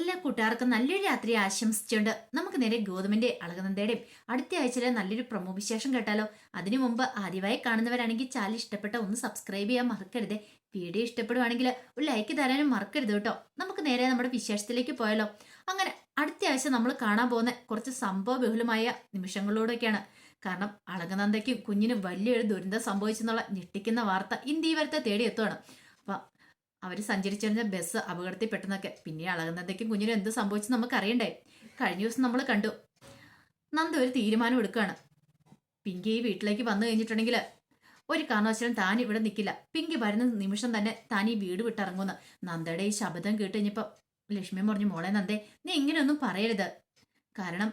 എല്ലാ കൂട്ടുകാർക്കും നല്ലൊരു രാത്രി ആശംസിച്ചുകൊണ്ട് നമുക്ക് നേരെ ഗോതമ്പിന്റെ അളകനന്ദയുടെയും അടുത്ത ആഴ്ചയിലെ നല്ലൊരു പ്രമോ വിശേഷം കേട്ടാലോ. അതിനു മുമ്പ് ആദ്യമായി കാണുന്നവരാണെങ്കിൽ ചാനൽ ഇഷ്ടപ്പെട്ട ഒന്ന് സബ്സ്ക്രൈബ് ചെയ്യാൻ മറക്കരുത്. വീഡിയോ ഇഷ്ടപ്പെടുവാണെങ്കിൽ ഒരു ലൈക്ക് തരാനും മറക്കരുത് കേട്ടോ. നമുക്ക് നേരെ നമ്മുടെ വിശേഷത്തിലേക്ക് പോയാലോ. അങ്ങനെ അടുത്ത ആഴ്ച നമ്മൾ കാണാൻ പോകുന്ന കുറച്ച് സംഭവ ബഹുലമായ നിമിഷങ്ങളിലൂടെയൊക്കെയാണ് കാരണം അളകനന്ദയ്ക്കും കുഞ്ഞിനും വലിയൊരു ദുരന്തം സംഭവിച്ചെന്നുള്ള ഞെട്ടിക്കുന്ന വാർത്ത ഇന്ത്യ വരത്തെ തേടിയെത്തുകയാണ് അവർ സഞ്ചരിച്ചിരുന്ന ബസ് അപകടത്തിൽ പെട്ടെന്നൊക്കെ പിന്നെ അളകുന്നതൊക്കെ കുഞ്ഞിന് എന്ത് സംഭവിച്ചു നമുക്കറിയണ്ടേ? കഴിഞ്ഞ ദിവസം നമ്മൾ കണ്ടു. നന്ദ ഒരു തീരുമാനം എടുക്കുകയാണ് പിങ്കി ഈ വീട്ടിലേക്ക് വന്നു കഴിഞ്ഞിട്ടുണ്ടെങ്കിൽ ഒരു കാരണവശാലും താൻ ഇവിടെ നിൽക്കില്ല പിങ്കി വരുന്ന നിമിഷം തന്നെ താൻ ഈ വീട് വിട്ടിറങ്ങുമെന്ന് നന്ദയുടെ ഈ ശബ്ദം കേട്ട് കഴിഞ്ഞപ്പോൾ ലക്ഷ്മി പറഞ്ഞു മോളെ നന്ദേ നീ ഇങ്ങനെയൊന്നും പറയരുത്. കാരണം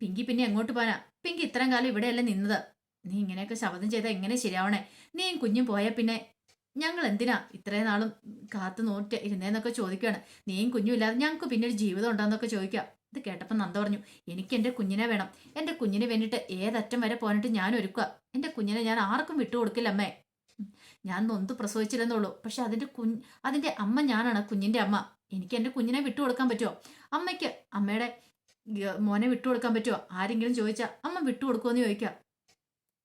പിങ്കി പിന്നെ എങ്ങോട്ട് പോകാനാ? പിങ്കി ഇത്രയും കാലം ഇവിടെയല്ല നിന്നത്. നീ ഇങ്ങനെയൊക്കെ ശബ്ദം ചെയ്താൽ എങ്ങനെ ശരിയാവണേ? നീയും കുഞ്ഞും പോയാൽ പിന്നെ ഞങ്ങൾ എന്തിനാ ഇത്രയും നാളും കാത്തു നോക്കി ഇരുന്നേന്നൊക്കെ ചോദിക്കുകയാണ് നീയും കുഞ്ഞും ഇല്ലാതെ ഞങ്ങൾക്ക് പിന്നെ ഒരു ജീവിതം ഉണ്ടോന്നൊക്കെ ചോദിക്കുക ഇത് കേട്ടപ്പോൾ നന്ദ പറഞ്ഞു എനിക്ക് എന്റെ കുഞ്ഞിനെ വേണം. എന്റെ കുഞ്ഞിനെ വേണ്ടിയിട്ട് ഏതറ്റം വരെ പോയിട്ട് ഞാൻ ഒരുക്കുക. എന്റെ കുഞ്ഞിനെ ഞാൻ ആർക്കും വിട്ടുകൊടുക്കില്ല അമ്മേ. ഞാൻ നൊന്ത് പ്രസവിച്ചില്ലെന്നുള്ളൂ പക്ഷെ അതിന്റെ കുഞ്ഞ് അതിന്റെ അമ്മ ഞാനാണ് കുഞ്ഞിന്റെ അമ്മ. എനിക്ക് എന്റെ കുഞ്ഞിനെ വിട്ടുകൊടുക്കാൻ പറ്റുമോ അമ്മയ്ക്ക് അമ്മയുടെ മോനെ വിട്ടുകൊടുക്കാൻ പറ്റുമോ ആരെങ്കിലും ചോദിച്ചാൽ അമ്മ വിട്ടുകൊടുക്കുമെന്ന് ചോദിക്കുക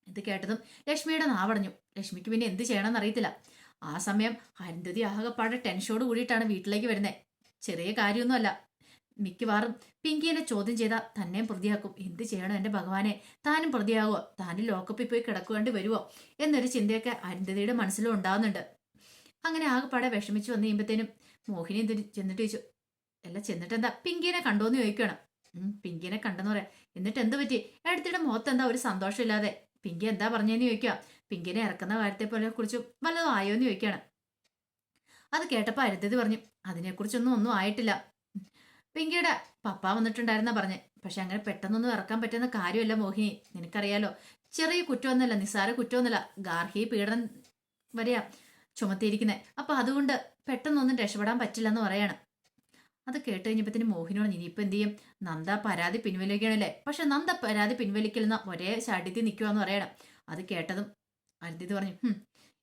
ഇത് കേട്ടതും ലക്ഷ്മിയുടെ നാവടഞ്ഞു. ലക്ഷ്മിക്ക് പിന്നെ എന്ത് ചെയ്യണമെന്ന് അറിയത്തില്ല ആ സമയം അരുന്ധതി ആകെപ്പാടെ ടെൻഷനോട് കൂടിയിട്ടാണ് വീട്ടിലേക്ക് വരുന്നത് ചെറിയ കാര്യമൊന്നുമല്ല. മിക്കവാറും പിങ്കിയെ ചോദ്യം ചെയ്താൽ തന്നെയും പ്രതിയാക്കും. എന്ത് ചെയ്യണം എന്റെ ഭഗവാനെ? താനും പ്രതിയാകുമോ താനും ലോക്കപ്പിൽ പോയി കിടക്കുവേണ്ടി വരുമോ എന്നൊരു ചിന്തയൊക്കെ അരുന്ധതിയുടെ മനസ്സിലും ഉണ്ടാകുന്നുണ്ട് അങ്ങനെ ആകെപ്പാടെ വിഷമിച്ച് വന്നു കഴിയുമ്പോഴത്തേനും മോഹിനി എന്തിന് ചെന്നിട്ട് ചോദിച്ചു. അല്ല ചെന്നിട്ട് എന്താ പിങ്കിനെ കണ്ടോന്ന് ചോദിക്കണം. പിങ്കിനെ കണ്ടെന്ന് പറയാം. എന്നിട്ട് എന്ത് പറ്റി? എടുത്തിട്ട് മുഖത്ത് എന്താ ഒരു സന്തോഷമില്ലാതെ? പിങ്കി എന്താ പറഞ്ഞതെന്ന് ചോദിക്കുക പിങ്കിനെ ഇറക്കുന്ന കാര്യത്തെ പോലെ കുറിച്ച് വല്ലതും ആയോ എന്ന് ചോദിക്കുകയാണ് അത് കേട്ടപ്പോൾ അരുന്ധതി പറഞ്ഞു അതിനെക്കുറിച്ചൊന്നും ഒന്നും ആയിട്ടില്ല. പിങ്കിയുടെ പപ്പ വന്നിട്ടുണ്ടായിരുന്ന പറഞ്ഞേ. പക്ഷെ അങ്ങനെ പെട്ടെന്നൊന്നും ഇറക്കാൻ പറ്റുന്ന കാര്യമല്ല മോഹിനി. നിനക്കറിയാലോ ചെറിയ കുറ്റമൊന്നുമല്ല നിസ്സാര കുറ്റമൊന്നുമല്ല. ഗാർഹിക പീഡനം വരെയാ ചുമത്തിയിരിക്കുന്നത് അപ്പൊ അതുകൊണ്ട് പെട്ടെന്നൊന്നും രക്ഷപ്പെടാൻ പറ്റില്ലെന്ന് പറയാണ്. അത് കേട്ട് കഴിഞ്ഞപ്പത്തിന് മോഹിനോട് ഇനിയിപ്പോ എന്ത് ചെയ്യും? നന്ദ പരാതി പിൻവലിക്കണല്ലേ? പക്ഷെ നന്ദ പരാതി പിൻവലിക്കലെന്ന ഒരേ ശാഠ്യത്തിൽ നിൽക്കുവാന്ന് പറയണം. അത് കേട്ടതും അരുതിത് പറഞ്ഞു "ഹും,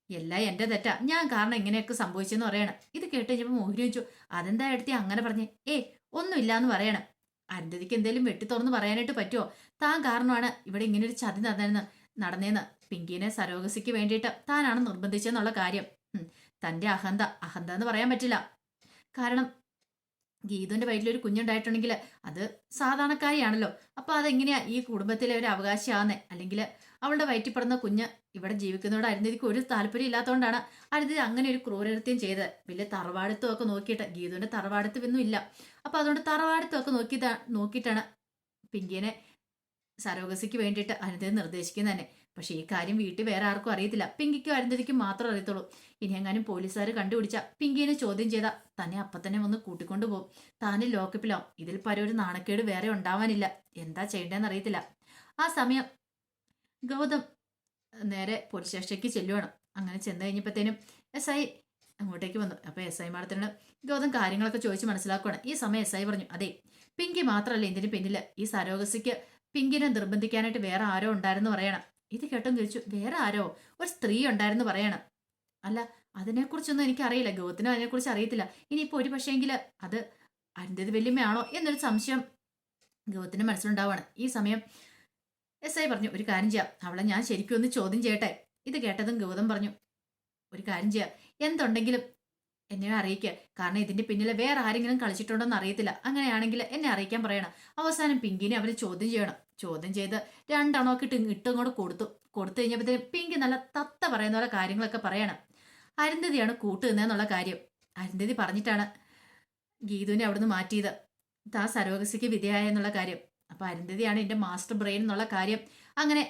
എല്ലാം എന്റെ തെറ്റാ. ഞാൻ കാരണം ഇങ്ങനെയൊക്കെ സംഭവിച്ചെന്ന് പറയണം. ഇത് കേട്ട് കഴിഞ്ഞപ്പോൾ മോഹിനി ചോദിച്ചു അതെന്താ എടുത്തി അങ്ങനെ പറഞ്ഞേ? ഏ ഒന്നുമില്ല എന്ന് പറയണം. അരുന്ധതിക്ക് എന്തെങ്കിലും വെട്ടി തുറന്ന് പറയാനായിട്ട് പറ്റുമോ താൻ കാരണമാണ് ഇവിടെ ഇങ്ങനെ ഒരു ചതി നടന്നെന്ന് നടന്നേന്ന്. പിങ്കിനെ സരോഗസിക്ക് വേണ്ടിയിട്ട് താനാണ് നിർബന്ധിച്ചെന്നുള്ള കാര്യം. തന്റെ അഹന്ത അഹന്ത എന്ന് പറയാൻ പറ്റില്ല. കാരണം ഗീതുവിന്റെ വയറ്റിലൊരു കുഞ്ഞുണ്ടായിട്ടുണ്ടെങ്കിൽ അത് സാധാരണക്കാരിയാണല്ലോ. അപ്പൊ അതെങ്ങനെയാ ഈ കുടുംബത്തിലെ ഒരു അവകാശിയാകുന്നേ അല്ലെങ്കിൽ അവളുടെ വയറ്റിൽ പിറന്ന കുഞ്ഞ് ഇവിടെ ജീവിക്കുന്നതോട് അരുന്ധതിക്ക് ഒരു താല്പര്യം ഇല്ലാത്തതുകൊണ്ടാണ് അരുന്ധതി അങ്ങനെ ഒരു ക്രൂരകൃത്യം ചെയ്തത്. വലിയ തറവാടത്തും ഒക്കെ നോക്കിയിട്ട് ഗീതുവിന്റെ ഒന്നും ഇല്ല. അപ്പൊ അതുകൊണ്ട് തറവാടിത്തം ഒക്കെ നോക്കിയിട്ടാണ് നോക്കിയിട്ടാണ് പിങ്കിനെ സരോഗസിക്ക് വേണ്ടിയിട്ട് അരുന്ധതി നിർദ്ദേശിക്കുന്നത് തന്നെ. പക്ഷെ ഈ കാര്യം വീട്ടിൽ വേറെ ആർക്കും അറിയത്തില്ല. പിങ്കിക്കും അരുന്ധതിക്കും മാത്രം അറിയത്തുള്ളൂ. ഇനി എങ്ങാനും പോലീസുകാർ കണ്ടുപിടിച്ച പിങ്കിനെ ചോദ്യം ചെയ്ത തന്നെ അപ്പൊ തന്നെ വന്ന് കൂട്ടിക്കൊണ്ടു പോകും താനും ലോക്കപ്പിലാവും. ഇതിൽ പരം ഒരു നാണക്കേട് വേറെ ഉണ്ടാവാനില്ല. എന്താ ചെയ്യേണ്ടതെന്ന് അറിയത്തില്ല. ആ സമയം ഗൗതം നേരെ പോലീസ് സ്റ്റേഷനിലേക്ക് ചെല്ലുവാണ്. അങ്ങനെ ചെന്ന് കഴിഞ്ഞപ്പോഴത്തേനും എസ് ഐ അങ്ങോട്ടേക്ക് വന്നു. അപ്പൊ എസ് ഐ മാഡത്തിനോട് ഗൗതം കാര്യങ്ങളൊക്കെ ചോദിച്ച് മനസ്സിലാക്കുവാണ്. ഈ സമയം എസ് ഐ പറഞ്ഞു അതെ പിങ്കി മാത്രമല്ല ഇതിന് പിന്നിൽ. ഈ സരോഗസിക്ക് പിങ്കിനെ നിർബന്ധിക്കാനായിട്ട് വേറെ ആരോ ഉണ്ടായിരുന്നു പറയണം. ഇത് കേട്ടോ ചോദിച്ചു വേറെ ആരോ? ഒരു സ്ത്രീ ഉണ്ടായിരുന്നു പറയണം. അല്ല അതിനെക്കുറിച്ചൊന്നും എനിക്കറിയില്ല. ഗൗത്തിനും അതിനെക്കുറിച്ച് അറിയത്തില്ല. ഇനിയിപ്പോൾ ഒരു പക്ഷേങ്കിൽ അത് അരുന്ധതി വല്യമ്മയാണോ എന്നൊരു സംശയം ഗൗതത്തിന് മനസ്സിലുണ്ടാവാണ്. ഈ സമയം എസ് ഐ പറഞ്ഞു ഒരു കാര്യം ചെയ്യാം. അവളെ ഞാൻ ശരിക്കും ഒന്ന് ചോദ്യം ചെയ്യട്ടെ? ഇത് കേട്ടതും ഗൗതം പറഞ്ഞു ഒരു കാര്യം ചെയ്യാം. എന്തുണ്ടെങ്കിലും എന്നെ അറിയിക്കുക കാരണം ഇതിന്റെ പിന്നിൽ വേറെ ആരെങ്കിലും കളിച്ചിട്ടുണ്ടോ എന്ന് അറിയത്തില്ല. അങ്ങനെയാണെങ്കിൽ എന്നെ അറിയിക്കാൻ പറയണം. അവസാനം പിങ്കിനെ അവർ ചോദ്യം ചെയ്യണം. ചോദ്യം ചെയ്ത് രണ്ടെണ്ണമൊക്കെ ഇട്ട് ഇട്ടും കൂടെ കൊടുത്തു. കൊടുത്തു കഴിഞ്ഞപ്പോഴത്തേനും പിങ്കി നല്ല തത്ത പറയുന്ന പോലെ കാര്യങ്ങളൊക്കെ പറയണം. അരുന്ധതിയാണ് കൂട്ടുനിന്നുള്ള കാര്യം. അരുന്ധതി പറഞ്ഞിട്ടാണ് ഗീതുവിനെ അവിടുന്ന് മാറ്റിയത്. താ സരോഗസിക്ക് വിധേയായ എന്നുള്ള കാര്യം. അപ്പൊ അരുന്ധതിയാണ് എന്റെ മാസ്റ്റർ ബ്രെയിൻ എന്നുള്ള കാര്യം അങ്ങനെ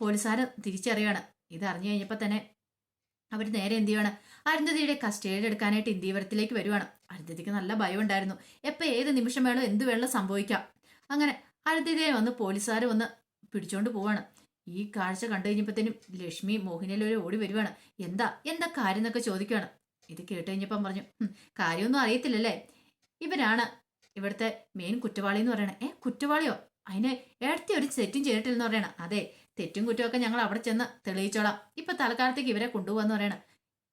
പോലീസുകാർ തിരിച്ചറിയാണ്. ഇത് അറിഞ്ഞു കഴിഞ്ഞപ്പോൾ തന്നെ അവർ നേരെ എന്ത് ചെയ്യുവാണ് അരുന്ധതിയുടെ കസ്റ്റഡിയിൽ എടുക്കാനായിട്ട് ഇന്ത്യവരത്തിലേക്ക് വരുവാണ്. അരുന്ധതിക്ക് നല്ല ഭയം ഉണ്ടായിരുന്നു എപ്പോൾ ഏത് നിമിഷം വേണോ എന്ത് വേണോ സംഭവിക്കാം. അങ്ങനെ അരുന്ധതിയെ വന്ന് പോലീസുകാർ വന്ന് പിടിച്ചോണ്ട് പോവാണ്. ഈ കാഴ്ച കണ്ടു കഴിഞ്ഞപ്പോഴത്തേനും ലക്ഷ്മി മോഹിനിയിലൊരു ഓടി വരുവാണ്. എന്താ എന്താ കാര്യം എന്നൊക്കെ ചോദിക്കുകയാണ് ഇത് കേട്ട് കഴിഞ്ഞപ്പം പറഞ്ഞു "ഹും, കാര്യമൊന്നും അറിയത്തില്ലല്ലേ? ഇവരാണ് ഇവിടുത്തെ മെയിൻ കുറ്റവാളി എന്ന് പറയണേ. ഏ കുറ്റവാളിയോ? അതിന് ഏടത്തെ ഒരു തെറ്റും ചെയ്തിട്ടില്ലെന്ന് പറയണം. അതെ തെറ്റും കുറ്റമൊക്കെ ഞങ്ങൾ അവിടെ ചെന്ന് തെളിയിച്ചോളാം. ഇപ്പൊ തൽക്കാലത്തേക്ക് ഇവരെ കൊണ്ടുപോകാന്ന് പറയണം.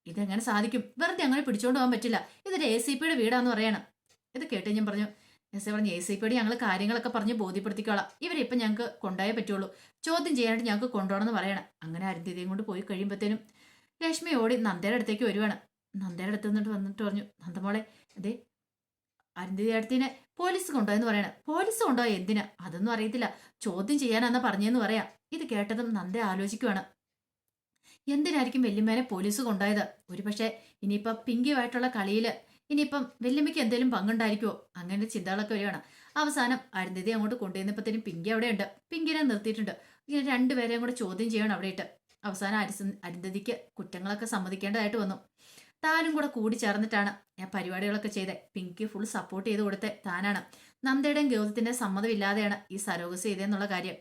ഇതെങ്ങനെ സാധിക്കും? വെറുതെ അങ്ങനെ പിടിച്ചോണ്ട് പോകാൻ പറ്റില്ല. ഇതൊരു എ സി പിയുടെ വീടാന്ന് പറയണം. ഇത് കേട്ട് ഞാൻ പറഞ്ഞു എസ് ഐ പറഞ്ഞു എ സി പിയോട് ഞങ്ങൾ കാര്യങ്ങളൊക്കെ പറഞ്ഞ് ബോധ്യപ്പെടുത്തിക്കോളാം. ഇവരിപ്പം ഞങ്ങൾക്ക് കൊണ്ടുപോയേ പറ്റുള്ളൂ. ചോദ്യം ചെയ്യാനായിട്ട് ഞങ്ങൾക്ക് കൊണ്ടുപോകണമെന്ന് പറയണം. അങ്ങനെ അരുന്ധിതയും കൊണ്ട് പോയി കഴിയുമ്പോഴത്തേനും രശ്മി ഓടി നന്ദയുടെ അടുത്തേക്ക് വരുവാണ്. നന്ദയുടെ അടുത്ത് നിന്നിട്ട് വന്നിട്ട് പറഞ്ഞു നന്ദമോളെ അതെ അരുന്തിതി അടുത്തിനെ പോലീസ് കൊണ്ടുപോയെന്ന് പറയണം. പോലീസ് കൊണ്ടുപോയ എന്തിനാ? അതൊന്നും അറിയത്തില്ല. ചോദ്യം ചെയ്യാനാന്ന് പറഞ്ഞതെന്ന് പറയാം. ഇത് കേട്ടതും നന്ദ ആലോചിക്കുവാണ്. എന്തിനായിരിക്കും വല്യമ്മേനെ പോലീസ് കൊണ്ടുപോയത്? ഒരുപക്ഷെ ഇനിയിപ്പോൾ പിങ്കിയുമായിട്ടുള്ള കളിയിൽ ഇനിയിപ്പം വെല്ലുമ്മയ്ക്ക് എന്തെങ്കിലും പങ്കുണ്ടായിരിക്കുമോ അങ്ങനെ ചിന്തകളൊക്കെ വരികയാണ്. അവസാനം അരുന്ധതി അങ്ങോട്ട് കൊണ്ടുവന്നപ്പോഴത്തേനും പിങ്കി അവിടെയുണ്ട്. പിങ്കിനെ നിർത്തിയിട്ടുണ്ട്. ഇങ്ങനെ രണ്ടുപേരെയും കൂടെ ചോദ്യം ചെയ്യണം അവിടെ ഇട്ട് അവസാനം അരിസ അരുന്ധതിക്ക് കുറ്റങ്ങളൊക്കെ സമ്മതിക്കേണ്ടതായിട്ട് വന്നു. താനും കൂടെ കൂടി ചേർന്നിട്ടാണ് ഞാൻ പരിപാടികളൊക്കെ ചെയ്തേ. പിങ്കിക്ക് ഫുൾ സപ്പോർട്ട് ചെയ്ത് കൊടുത്ത താനാണ്. നന്ദയുടെയും ഗൗതത്തിന്റെ സമ്മതമില്ലാതെയാണ് ഈ സരോഗസ് ചെയ്തതെന്നുള്ള കാര്യം.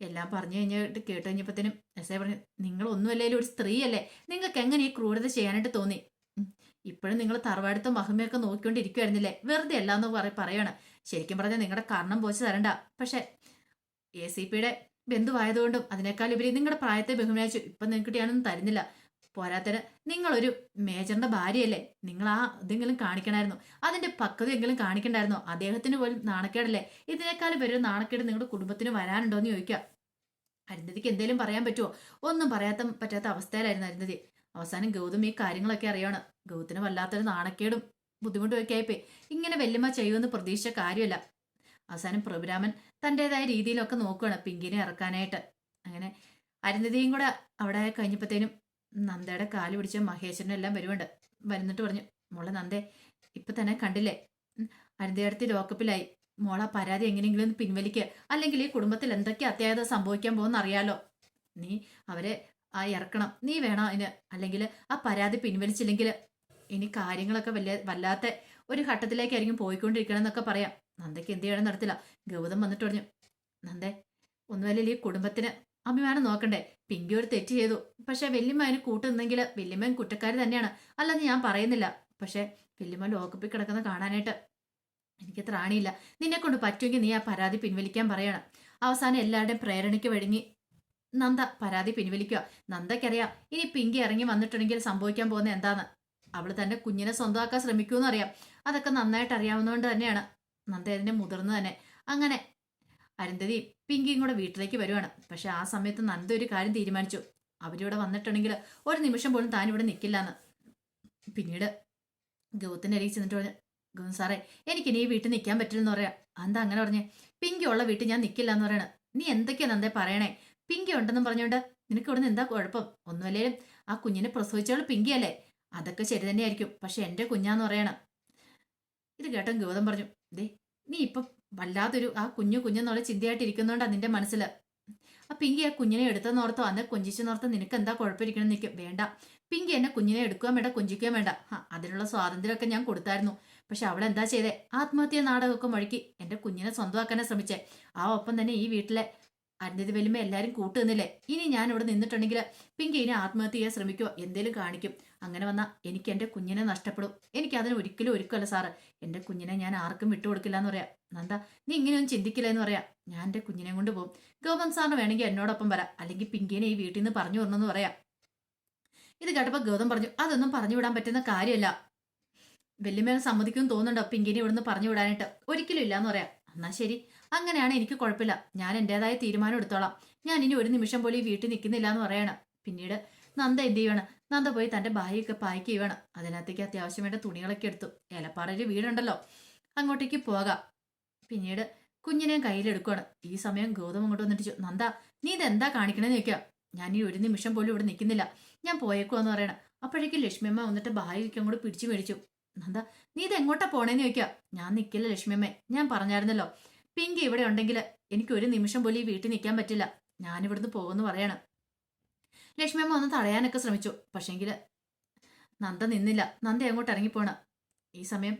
എല്ലാം പറഞ്ഞു കഴിഞ്ഞിട്ട് കേട്ട് കഴിഞ്ഞപ്പോഴത്തേനും എസ് ഐ പറഞ്ഞു നിങ്ങൾ ഒന്നുമല്ലേലും ഒരു സ്ത്രീയല്ലേ? നിങ്ങൾക്ക് എങ്ങനെ ഈ ക്രൂരത ചെയ്യാനായിട്ട് തോന്നി? ഇപ്പോഴും നിങ്ങൾ തറവാടുത്ത മഹിമയൊക്കെ നോക്കിക്കൊണ്ടിരിക്കുവായിരുന്നില്ലേ? വെറുതെ അല്ല എന്ന് പറ പറയാണ്. ശരിക്കും പറഞ്ഞാൽ നിങ്ങളുടെ കാരണം പോച്ച് തരണ്ട. പക്ഷെ എ സി പിയുടെ ബന്ധുവായതുകൊണ്ടും അതിനേക്കാൾ ഉപരി നിങ്ങളുടെ പ്രായത്തെ ബഹുമാനിച്ചു. ഇപ്പം നിങ്ങൾക്ക് ഞാനൊന്നും തരുന്നില്ല. പോരാത്തതിന് നിങ്ങളൊരു മേജറിന്റെ ഭാര്യയല്ലേ? നിങ്ങൾ ആ ഇതെങ്കിലും കാണിക്കണമായിരുന്നു അതിന്റെ പക്വതയെങ്കിലും കാണിക്കണ്ടായിരുന്നോ? അദ്ദേഹത്തിന് പോലും നാണക്കേടല്ലേ? ഇതിനേക്കാൾ വരും നാണക്കേട് നിങ്ങളുടെ കുടുംബത്തിന് വരാനുണ്ടോ എന്ന് ചോദിക്കുക അരുന്ധതിക്ക് എന്തെങ്കിലും പറയാൻ പറ്റുമോ ഒന്നും പറയാത്ത പറ്റാത്ത അവസ്ഥയിലായിരുന്നു അരുന്ധതി. അവസാനം ഗൗതം ഈ കാര്യങ്ങളൊക്കെ അറിയണം. ഗൗതത്തിന് വല്ലാത്തൊരു നാണക്കേടും ബുദ്ധിമുട്ടും ഒക്കെ ആയിപ്പോയി. ഇങ്ങനെ വല്യമ്മ ചെയ്യുമെന്ന് പ്രതീക്ഷിച്ച കാര്യമല്ല. അവസാനം പ്രഭുരാമൻ തന്റെതായ രീതിയിലൊക്കെ നോക്കുകയാണ് പിങ്കിനെ ഇറക്കാനായിട്ട്. അങ്ങനെ അരുന്ധതിയും കൂടെ അവിടെ കഴിഞ്ഞപ്പോഴത്തേനും നന്ദയുടെ കാൽ പിടിച്ച മഹേശ്വരനെല്ലാം വരുവുണ്ട് വരുന്നിട്ട് പറഞ്ഞു മോളെ നന്ദേ ഇപ്പൊ തന്നെ കണ്ടില്ലേ? അരുന്ധയടുത്ത് ലോക്കപ്പിലായി. മോള പരാതി എങ്ങനെയെങ്കിലും പിൻവലിക്കുക അല്ലെങ്കിൽ ഈ കുടുംബത്തിൽ എന്തൊക്കെ അത്യാഹിതം സംഭവിക്കാൻ പോകുന്ന അറിയാലോ നീ അവരെ ആ ഇറക്കണം. നീ വേണം അതിന്? അല്ലെങ്കിൽ ആ പരാതി പിൻവലിച്ചില്ലെങ്കിൽ ഇനി കാര്യങ്ങളൊക്കെ വലിയ വല്ലാത്ത ഒരു ഘട്ടത്തിലേക്കായിരിക്കും പോയിക്കൊണ്ടിരിക്കണം എന്നൊക്കെ പറയാം. നന്ദയ്ക്ക് എന്ത് ചെയ്യണം നടത്തില്ല ഗൗതം വന്നിട്ട് പറഞ്ഞു നന്ദേ ഒന്നുമല്ല ഈ കുടുംബത്തിന്. അഭിമാനം നോക്കണ്ടേ? പിങ്കി ഒരു തെറ്റ് ചെയ്തു. പക്ഷെ വല്യമ്മ അതിന് കൂട്ടുന്നെങ്കിൽ വല്യമ്മൻ കുറ്റക്കാരി തന്നെയാണ്. അല്ലെന്ന് ഞാൻ പറയുന്നില്ല. പക്ഷെ വല്യമ്മ ലോക്കപ്പിൽ കിടക്കുന്ന കാണാനായിട്ട് എനിക്ക് ത്രാണിയില്ല നിന്നെ കൊണ്ട് പറ്റുമെങ്കിൽ നീ ആ പരാതി പിൻവലിക്കാൻ പറയണം. അവസാനം എല്ലാവരുടെയും പ്രേരണയ്ക്ക് വഴുങ്ങി നന്ദ പരാതി പിൻവലിക്കുക. നന്ദയ്ക്കറിയാം ഇനി പിങ്കി ഇറങ്ങി വന്നിട്ടുണ്ടെങ്കിൽ സംഭവിക്കാൻ പോകുന്ന എന്താന്ന്. അവൾ തന്റെ കുഞ്ഞിനെ സ്വന്തമാക്കാൻ ശ്രമിക്കുമെന്ന് അറിയാം. അതൊക്കെ നന്നായിട്ട് അറിയാവുന്നതുകൊണ്ട് തന്നെയാണ്. നന്ദ അതിനെ മുതിർന്നു തന്നെ. അങ്ങനെ അരുന്ധതി പിങ്കിയും കൂടെ വീട്ടിലേക്ക് വരുവാണ്. പക്ഷെ ആ സമയത്ത് നന്ദ ഒരു കാര്യം തീരുമാനിച്ചു. അവരിവിടെ വന്നിട്ടുണ്ടെങ്കിൽ ഒരു നിമിഷം പോലും താൻ ഇവിടെ നിൽക്കില്ല എന്ന് പിന്നീട് ഗൗത്തിന്റെ അരികിൽ ചെന്നിട്ട് പറഞ്ഞു ഗൗൻ സാറേ എനിക്കിനി ഈ വീട്ടിൽ നിൽക്കാൻ പറ്റില്ലെന്ന് പറയാം. എന്താ അങ്ങനെ പറഞ്ഞേ? പിങ്കി ഉള്ള വീട്ടിൽ ഞാൻ നിൽക്കില്ല എന്ന് പറയണേ. നീ എന്തൊക്കെയാ നന്ദേ പറയണേ? പിങ്കി ഉണ്ടെന്നും പറഞ്ഞുകൊണ്ട് നിനക്ക് ഇവിടുന്ന് എന്താ കുഴപ്പം? ഒന്നുമല്ലേലും ആ കുഞ്ഞിനെ പ്രസവിച്ചവൾ പിങ്കിയല്ലേ? അതൊക്കെ ശരി തന്നെയായിരിക്കും. പക്ഷെ എന്റെ കുഞ്ഞാന്ന് പറയണം. ഇത് കേട്ടോ ഗൗതം പറഞ്ഞു ദേ നീ ഇപ്പം വല്ലാത്തൊരു ആ കുഞ്ഞു കുഞ്ഞെന്നുള്ള ചിന്തയായിട്ട് ഇരിക്കുന്നോണ്ടാ നിന്റെ മനസ്സിൽ. ആ പിങ്കി ആ കുഞ്ഞിനെ എടുത്തെന്നോർത്തോ അന്ന് കൊഞ്ചിച്ചെന്നോർത്തോ? നിനക്ക് എന്താ കുഴപ്പമിരിക്കണം നിൽക്കും വേണ്ട. പിങ്കി എന്നെ കുഞ്ഞിനെ എടുക്കുകയും വേണ്ട കുഞ്ചിക്കുകയും വേണ്ട. അതിനുള്ള സ്വാതന്ത്ര്യമൊക്കെ ഞാൻ കൊടുത്തായിരുന്നു. പക്ഷെ അവൾ എന്താ ചെയ്തേ? ആത്മഹത്യ നാടകമൊക്കെ മുഴക്കി എന്റെ കുഞ്ഞിനെ സ്വന്തമാക്കാനെ ശ്രമിച്ചേ. ആ ഒപ്പം തന്നെ ഈ വീട്ടിലെ അരുന്ധതി വലിമ എല്ലാരും കൂട്ടുന്നില്ലേ ഇനി ഞാൻ ഇവിടെ നിന്നിട്ടുണ്ടെങ്കിൽ പിങ്കി ഇനി ആത്മഹത്യ ചെയ്യാൻ ശ്രമിക്കുമോ എന്തേലും കാണിക്കും. അങ്ങനെ വന്നാൽ എനിക്ക് എന്റെ കുഞ്ഞിനെ നഷ്ടപ്പെടും. എനിക്ക് അതിന് ഒരിക്കലും ഒരുക്കല്ല സാറ്. എന്റെ കുഞ്ഞിനെ ഞാൻ ആർക്കും വിട്ടുകൊടുക്കില്ല എന്ന് പറയാം. നന്ദ നീ ഇങ്ങനെയൊന്നും ചിന്തിക്കില്ല എന്ന് പറയാം. ഞാൻ എന്റെ കുഞ്ഞിനെ കൊണ്ട് പോകും. ഗോപൻ സാറിന് വേണമെങ്കിൽ എന്നോടൊപ്പം വരാം. അല്ലെങ്കിൽ പിങ്കിനെ ഈ വീട്ടിൽ നിന്ന് പറഞ്ഞു വരണമെന്ന് പറയാം. ഇത് കേട്ടപ്പോൾ ഗൗതം പറഞ്ഞു അതൊന്നും പറഞ്ഞു വിടാൻ പറ്റുന്ന കാര്യമല്ല. വെല്ലുമേൽ സമ്മതിക്കും തോന്നുന്നുണ്ടോ പിങ്കിനെ ഇവിടുന്ന് പറഞ്ഞു വിടാനായിട്ട്? ഒരിക്കലും ഇല്ല എന്ന് പറയാം. എന്നാ ശരി. അങ്ങനെയാണ് എനിക്ക് കുഴപ്പമില്ല. ഞാൻ എന്റെതായ തീരുമാനം എടുത്തോളാം. ഞാൻ ഇനി ഒരു നിമിഷം പോലും ഈ വീട്ടിൽ നിൽക്കുന്നില്ല എന്ന് പറയണം. പിന്നീട് നന്ദ എന്ത് ചെയ്യണം നന്ദ പോയി തന്റെ ബാഗൊക്കെ പായ്ക്ക് വേണം അതിനകത്തേക്ക് അത്യാവശ്യം വേണ്ട തുണികളൊക്കെ എടുത്തു. ഏലപ്പാറയിൽ വീടുണ്ടല്ലോ. അങ്ങോട്ടേക്ക് പോകാം. പിന്നീട് കുഞ്ഞിനെ കയ്യിലെടുക്കുകയാണ് ഈ സമയം ഗൗതം അങ്ങോട്ട് വന്നിട്ട് നന്ദ നീ ഇതെന്താ കാണിക്കണേ നീക്ക ഞാൻ ഈ ഒരു നിമിഷം പോലും ഇവിടെ നിൽക്കുന്നില്ല. ഞാൻ പോയേക്കുവാന്ന് പറയണം. അപ്പോഴേക്കും ലക്ഷ്മിയമ്മ വന്നിട്ട് ബാഗൊക്കെ അങ്ങോട്ട് പിടിച്ചു മേടിച്ചു. നന്ദ നീ ഇതെങ്ങോട്ടാ പോണേന്ന് ചോദിക്കാം. ഞാൻ നിൽക്കില്ല ലക്ഷ്മിയമ്മേ. ഞാൻ പറഞ്ഞായിരുന്നല്ലോ. പിങ്കി ഇവിടെ ഉണ്ടെങ്കിൽ എനിക്ക് ഒരു നിമിഷം പോലും ഈ വീട്ടിൽ നിൽക്കാൻ പറ്റില്ല. ഞാനിവിടുന്ന് പോകുമെന്ന് പറയണം. ലക്ഷ്മിയമ്മ ഒന്ന് തടയാനൊക്കെ ശ്രമിച്ചു. പക്ഷേങ്കിൽ നന്ദ നിന്നില്ല. നന്ദ എങ്ങോട്ട് ഇറങ്ങിപ്പോണ. ഈ സമയം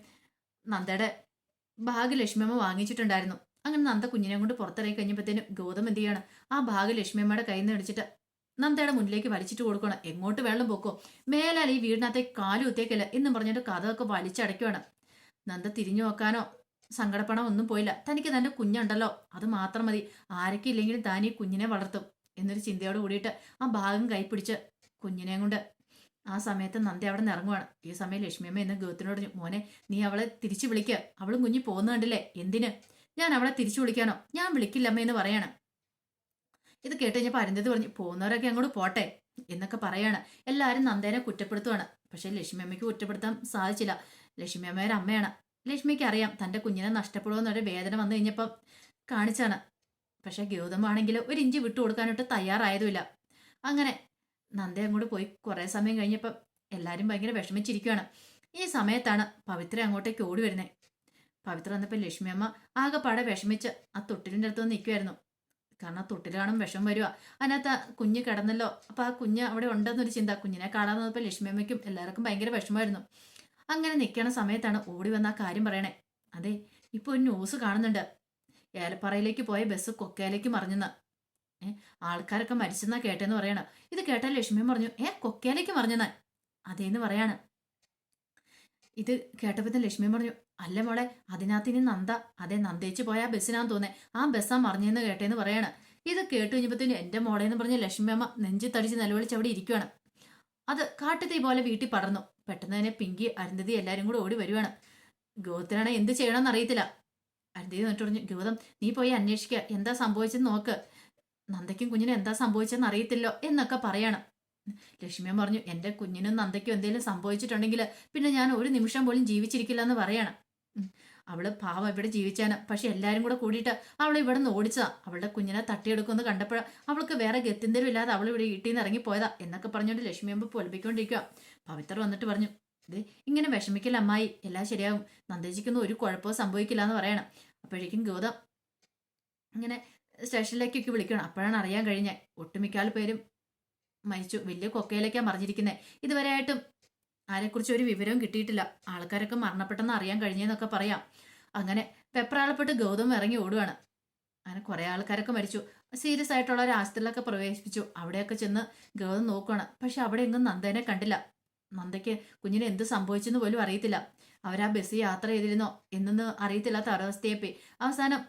നന്ദയുടെ ബാഗ് ലക്ഷ്മിയമ്മ വാങ്ങിച്ചിട്ടുണ്ടായിരുന്നു. അങ്ങനെ നന്ദ കുഞ്ഞിനെ കൊണ്ട് പുറത്തിറങ്ങി കഴിഞ്ഞപ്പോഴത്തേനും ഗൗതം എന്ത് ചെയ്യാണ്? ആ ബാഗ് ലക്ഷ്മിയമ്മയുടെ കയ്യിൽ നിന്ന് അടിച്ചിട്ട് നന്ദയുടെ മുന്നിലേക്ക് വലിച്ചിട്ട് കൊടുക്കണം എങ്ങോട്ട് വെള്ളം പൊക്കോ. മേലാൽ ഈ വീടിനകത്തേക്ക് കാലു കുത്തിയേക്കല്ല എന്നും പറഞ്ഞിട്ട് കഥയൊക്കെ വലിച്ചടയ്ക്കുവാണ്. നന്ദ തിരിഞ്ഞു നോക്കാനോ സങ്കടപ്പണം ഒന്നും പോയില്ല. തനിക്ക് തന്റെ കുഞ്ഞുണ്ടല്ലോ. അത് മാത്രം മതി. ആരൊക്കെ ഇല്ലെങ്കിലും താൻ ഈ കുഞ്ഞിനെ വളർത്തും. എന്നൊരു ചിന്തയോട് കൂടിയിട്ട് ആ ഭാഗം കൈപ്പിടിച്ച് കുഞ്ഞിനെ കൊണ്ട് ആ സമയത്ത് നന്ദി അവിടെ നിന്ന് ഇറങ്ങുവാണ്. ഈ സമയം ലക്ഷ്മിയമ്മ എന്ന് ഗൗത്തിനോട് മോനെ നീ അവളെ തിരിച്ചു വിളിക്ക. അവളും കുഞ്ഞി പോകുന്ന കണ്ടില്ലേ? എന്തിന്? ഞാൻ അവളെ തിരിച്ചു വിളിക്കാനോ? ഞാൻ വിളിക്കില്ലമ്മ എന്ന് പറയാണ്. ഇത് കേട്ട് കഴിഞ്ഞപ്പോൾ അരുന്ധതി പറഞ്ഞു പോകുന്നവരൊക്കെ അങ്ങോട്ട് പോട്ടെ എന്നൊക്കെ പറയാണ്. എല്ലാവരും നന്ദേനെ കുറ്റപ്പെടുത്തുവാണ്. പക്ഷേ ലക്ഷ്മിയമ്മയ്ക്ക് കുറ്റപ്പെടുത്താൻ സാധിച്ചില്ല. ലക്ഷ്മിയമ്മയുടെ അമ്മയാണ്. ലക്ഷ്മിക്ക് അറിയാം തന്റെ കുഞ്ഞിനെ നഷ്ടപ്പെടുമെന്നൊരു വേദന വന്നു കഴിഞ്ഞപ്പം കാണിച്ചാണ്. പക്ഷേ ഗൗതമാണെങ്കിൽ ഒരു ഇഞ്ചി വിട്ടു കൊടുക്കാനായിട്ട് തയ്യാറായതുമില്ല. അങ്ങനെ നന്ദ അങ്ങോട്ട് പോയി. കുറേ സമയം കഴിഞ്ഞപ്പം എല്ലാവരും ഭയങ്കര വിഷമിച്ചിരിക്കുകയാണ് ഈ സമയത്താണ് പവിത്ര അങ്ങോട്ടേക്ക് ഓടി വരുന്നത് പവിത്ര വന്നപ്പോൾ ലക്ഷ്മി അമ്മ ആകെപ്പാടെ വിഷമിച്ച് ആ തൊട്ടിലിന്റെ അടുത്ത് വന്ന് നിൽക്കുമായിരുന്നു കാരണം ആ തൊട്ടിലാണ് വിഷം വരിക അതിനകത്ത് കുഞ്ഞ് കിടന്നല്ലോ. അപ്പം ആ കുഞ്ഞ് അവിടെ ഉണ്ടെന്നൊരു ചിന്ത. കുഞ്ഞിനെ കാണാൻ വന്നപ്പോൾ ലക്ഷ്മി അമ്മയ്ക്കും എല്ലാവർക്കും ഭയങ്കര വിഷമമായിരുന്നു. അങ്ങനെ നിൽക്കണ സമയത്താണ് ഓടി വന്ന ആ കാര്യം പറയണേ. അതെ ഇപ്പോൾ ഒരു ന്യൂസ് കാണുന്നുണ്ട്. ഏലപ്പാറയിലേക്ക് പോയ ബസ് കൊക്കയിലേക്ക് മറിഞ്ഞെന്ന്. ഏ ആൾക്കാരൊക്കെ മരിച്ചെന്നാ കേട്ടെന്ന് പറയണം. ഇത് കേട്ടാൽ ലക്ഷ്മിയും പറഞ്ഞു ഏ കൊക്കയിലേക്ക് മറിഞ്ഞെന്ന്? അതേന്ന് പറയാണ്. ഇത് കേട്ടപ്പോൾ ലക്ഷ്മിയും പറഞ്ഞു അല്ല മോളെ അതിനകത്ത് ഇനി നന്ദ അതെ നന്ദേച്ച് പോയ ആ ബസ്സിനാന്ന് തോന്നേ ആ ബസ്സാ മറിഞ്ഞെന്ന് കേട്ടേന്ന് പറയാണ്. ഇത് കേട്ട് എന്റെ എന്റെ എന്ന് പറഞ്ഞ ലക്ഷ്മി അമ്മ നെഞ്ചി തടിച്ച് നിലവിളിച്ച് അവിടെ ഇരിക്കുവാണ്. അത് കാട്ടുതീ പോലെ വീട്ടിൽ പടർന്നു. പെട്ടെന്ന് തന്നെ പിങ്കി അരുന്ധതി എല്ലാവരും കൂടെ ഓടി വരുവാണ്. ഗൗതത്തിനാണ് എന്ത് ചെയ്യണമെന്ന് അറിയത്തില്ല. അരുന്ധതി എന്നിട്ട് പറഞ്ഞു ഗൗതം നീ പോയി അന്വേഷിക്കുക എന്താ സംഭവിച്ചെന്ന് നോക്ക്. നന്ദയ്ക്കും കുഞ്ഞിനും എന്താ സംഭവിച്ചെന്ന് അറിയത്തില്ലോ എന്നൊക്കെ പറയണം. ലക്ഷ്മിയൻ പറഞ്ഞു എന്റെ കുഞ്ഞിനും നന്ദയ്ക്കും എന്തെങ്കിലും സംഭവിച്ചിട്ടുണ്ടെങ്കിൽ പിന്നെ ഞാൻ ഒരു നിമിഷം പോലും ജീവിച്ചിരിക്കില്ല എന്ന് പറയണം. അവൾ പാവം ഇവിടെ ജീവിച്ചാണ്. പക്ഷെ എല്ലാരും കൂടെ കൂടിയിട്ട് അവൾ ഇവിടെ നിന്ന് ഓടിച്ചതാ. അവളുടെ കുഞ്ഞിനെ തട്ടിയെടുക്കുമെന്ന് കണ്ടപ്പോൾ അവൾക്ക് വേറെ ഗത്യന്തരം ഇല്ലാതെ അവൾ ഇവിടെ വീട്ടിൽ നിന്ന് ഇറങ്ങിപ്പോയതാ എന്നൊക്കെ പറഞ്ഞുകൊണ്ട് ലക്ഷ്മി ലക്ഷ്മിയമ്മ പൊലിപ്പിക്കൊണ്ടിരിക്കുക പവിത്ര വന്നിട്ട് പറഞ്ഞു ഇങ്ങനെ വിഷമിക്കൽ അമ്മായി? എല്ലാം ശരിയാകും. നന്ദേജിക്കൊന്നും ഒരു കുഴപ്പവും സംഭവിക്കില്ല എന്ന് പറയണം. അപ്പോഴേക്കും ഗൗതം ഇങ്ങനെ സ്റ്റേഷനിലേക്കൊക്കെ വിളിക്കണം അപ്പോഴാണ് അറിയാൻ കഴിഞ്ഞത് ഒട്ടുമിക്കാൽ പേരും മരിച്ചു. വലിയ കൊക്കയിലേക്കാണ് മറിഞ്ഞിരിക്കുന്നത് ഇതുവരെയായിട്ടും ആരെക്കുറിച്ച് ഒരു വിവരവും കിട്ടിയിട്ടില്ല. ആൾക്കാരൊക്കെ മരണപ്പെട്ടെന്ന് അറിയാൻ കഴിഞ്ഞെന്നൊക്കെ പറയാം. അങ്ങനെ പെപ്പറാളപ്പെട്ട് ഗൗതം ഇറങ്ങി ഓടുകയാണ് അങ്ങനെ കുറേ ആൾക്കാരൊക്കെ മരിച്ചു. സീരിയസ് ആയിട്ടുള്ള ഒരു ആശുപത്രിയിലൊക്കെ പ്രവേശിപ്പിച്ചു. അവിടെയൊക്കെ ചെന്ന് ഗൗതം നോക്കുകയാണ് പക്ഷെ അവിടെ എങ്ങും നന്ദേനെ കണ്ടില്ല. നന്ദയ്ക്ക് കുഞ്ഞിന് എന്ത് സംഭവിച്ചെന്ന് പോലും അറിയത്തില്ല. അവരാ ബസ് യാത്ര ചെയ്തിരുന്നോ എന്നൊന്നും അറിയത്തില്ലാത്ത അവസ്ഥയെപ്പി അവസാനം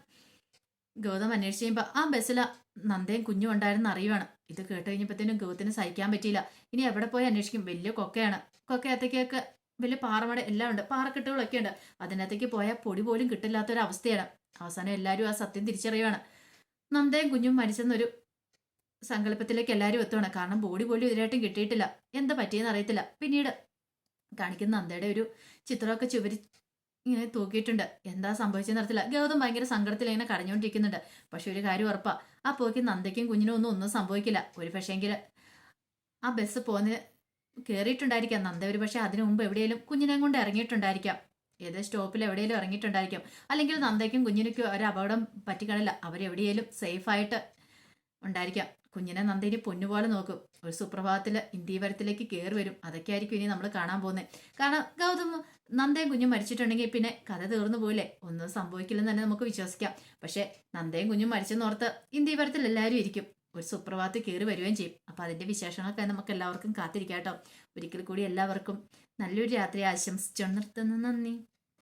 ഗൗതം അന്വേഷിച്ച് കഴിയുമ്പോൾ ആ ബസ്സില നന്ദയും കുഞ്ഞും ഉണ്ടായിരുന്ന അറിയുവാണ്. ഇത് കേട്ട് കഴിഞ്ഞപ്പോഴത്തേനും ഗൗതത്തിന് സഹിക്കാൻ പറ്റിയില്ല. ഇനി എവിടെ പോയി അന്വേഷിക്കും? വലിയ കൊക്കയാണ്. കൊക്കയത്തേക്കൊക്കെ വലിയ പാറമട എല്ലാം ഉണ്ട്. പാറക്കെട്ടുകളൊക്കെ ഉണ്ട്. അതിനകത്തേക്ക് പോയാൽ പൊടി പോലും കിട്ടില്ലാത്തൊരവസ്ഥയാണ്. അവസാനം എല്ലാവരും ആ സത്യം തിരിച്ചറിയുവാണ്. നന്ദയും കുഞ്ഞും മരിച്ചെന്നൊരു സങ്കല്പത്തിലേക്ക് എല്ലാവരും എത്തുവാണ്. കാരണം ബോഡി പോലും ഇതിനായിട്ടും കിട്ടിയിട്ടില്ല. എന്താ പറ്റിയെന്ന് അറിയത്തില്ല. പിന്നീട് കാണിക്കുന്ന നന്ദയുടെ ഒരു ചിത്രമൊക്കെ ചുവരി ഇങ്ങനെ തൂക്കിയിട്ടുണ്ട്. എന്താ സംഭവിച്ചെന്ന് അറിയത്തില്ല. ഗൗതം ഭയങ്കര സങ്കടത്തിൽ ഇങ്ങനെ കരഞ്ഞുകൊണ്ടിരിക്കുന്നുണ്ട്. പക്ഷെ ഒരു കാര്യം ഉറപ്പാ. ആ പോക്കി നന്ദയ്ക്കും കുഞ്ഞിനും ഒന്നും ഒന്നും സംഭവിക്കില്ല. ഒരു പക്ഷേങ്കിൽ ആ ബസ് പോകുന്നതിന് കയറിയിട്ടുണ്ടായിരിക്കാം നന്ദ ഒരു പക്ഷേ അതിനു മുമ്പ് എവിടെയെങ്കിലും കുഞ്ഞിനെ കൊണ്ട് ഇറങ്ങിയിട്ടുണ്ടായിരിക്കാം. ഏത് സ്റ്റോപ്പിൽ എവിടെയെങ്കിലും ഇറങ്ങിയിട്ടുണ്ടായിരിക്കാം. അല്ലെങ്കിൽ നന്ദയ്ക്കും കുഞ്ഞിനൊക്കെ ഒരു അപകടം പറ്റിക്കാണില്ല അവരെവിടെയെങ്കിലും സേഫായിട്ട് ഉണ്ടായിരിക്കാം. കുഞ്ഞിനെ നന്ദിനി പൊന്നുപോലെ നോക്കും. ഒരു സുപ്രഭാതത്തിൽ ഇന്ത്യവരത്തിലേക്ക് കയറി വരും. അതൊക്കെ ആയിരിക്കും ഇനി നമ്മൾ കാണാൻ പോകുന്നത് കാരണം ഗൗതം നന്ദയും കുഞ്ഞും മരിച്ചിട്ടുണ്ടെങ്കിൽ പിന്നെ കഥ തീർന്നു പോയില്ലേ? ഒന്നും സംഭവിക്കില്ലെന്ന് തന്നെ നമുക്ക് വിശ്വസിക്കാം. പക്ഷേ നന്ദയും കുഞ്ഞും മരിച്ചെന്നോർത്ത് ഇന്ത്യവരത്തിൽ എല്ലാവരും ഇരിക്കും. ഒരു സുപ്രഭാതത്തിൽ കയറി വരികയും ചെയ്യും. അപ്പം അതിന്റെ വിശേഷങ്ങളൊക്കെ നമുക്ക് എല്ലാവർക്കും കാത്തിരിക്കാം കേട്ടോ. ഒരിക്കൽ കൂടി എല്ലാവർക്കും നല്ലൊരു രാത്രി ആശംസിച്ചു നിർത്തുന്നു നന്ദി.